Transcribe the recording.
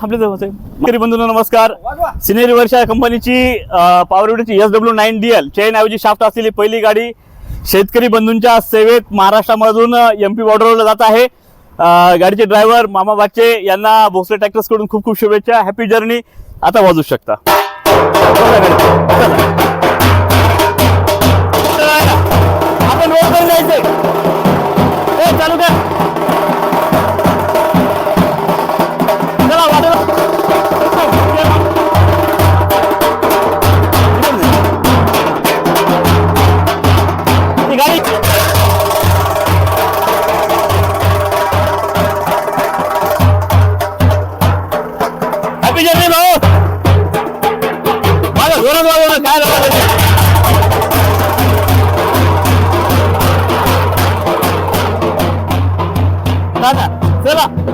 थांबले जाऊ शेतकरी नमस्कार. सिनेरी वर्षा कंपनीची power विडची S W nine D L chain ऐवजी शाफ्ट असलेली पहिली गाडी शेतकरी बंधूंच्या सेवेत महाराष्ट्रामधून एम पी बॉर्डरवर जात आहे. गाडीचे ड्रायव्हर मामा बाचे यांना भोसले ट्रॅक्टर्सकडून खूप खूप शुभेच्छा. हॅपी जर्नी आता वाजू शकता. राहो माझ्या धोरण राबवणं काय राहणार चला.